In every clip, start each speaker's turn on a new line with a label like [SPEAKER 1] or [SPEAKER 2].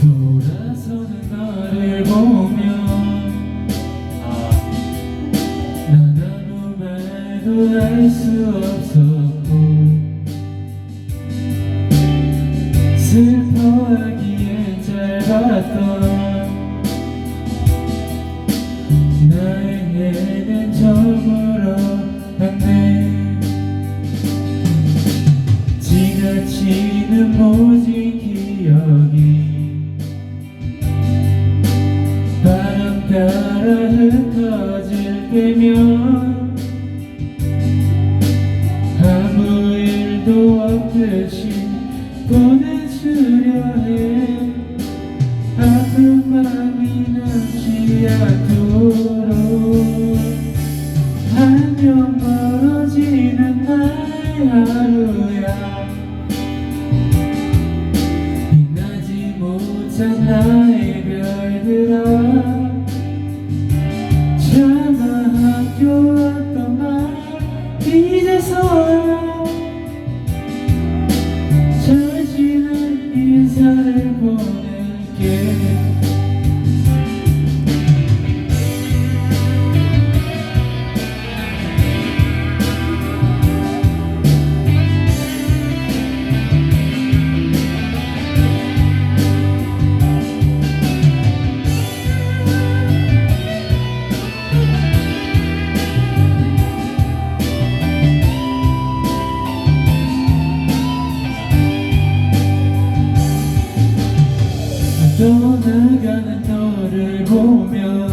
[SPEAKER 1] 돌아서는 너를 보면 아, 난 아무 말도 할 수 없었고 슬퍼하기엔 짧았던 지나치는 모진 기억이? 바람 따라 흩어질 때면 아무 일도 없듯이 보내주려 해. 아픈 마음이 남지 않도록. 한명 멀어지는 나의 하루 못한 나의 별들아 차마 떠나가는 너를 보면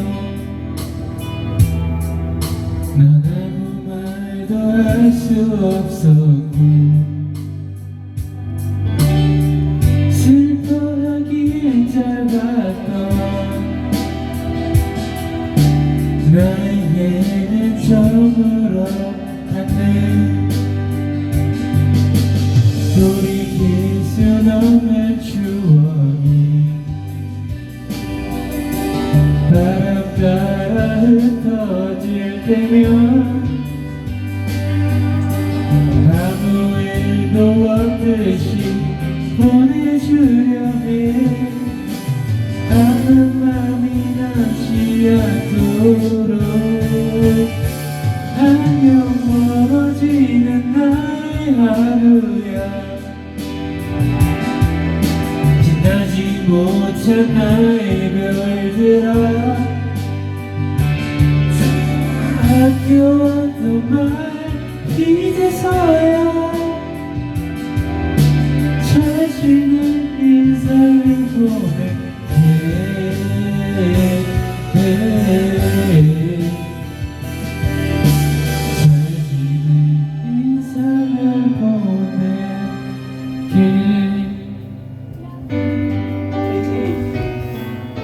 [SPEAKER 1] 난 아무 말도 할 수 없었고 슬퍼하기엔 짧았던 나에게는 저물어 갔네 돌이킬 순 없는 추억이 흩어질 때면 아무 일도 없듯이 보내주려 해 아무 맘이 남지 않도록 한명 멀어지는 나의 하루야. 지나지 못한 나의 별들아 학교 왔던 말 이제서야 잘 지낸 인사를 보내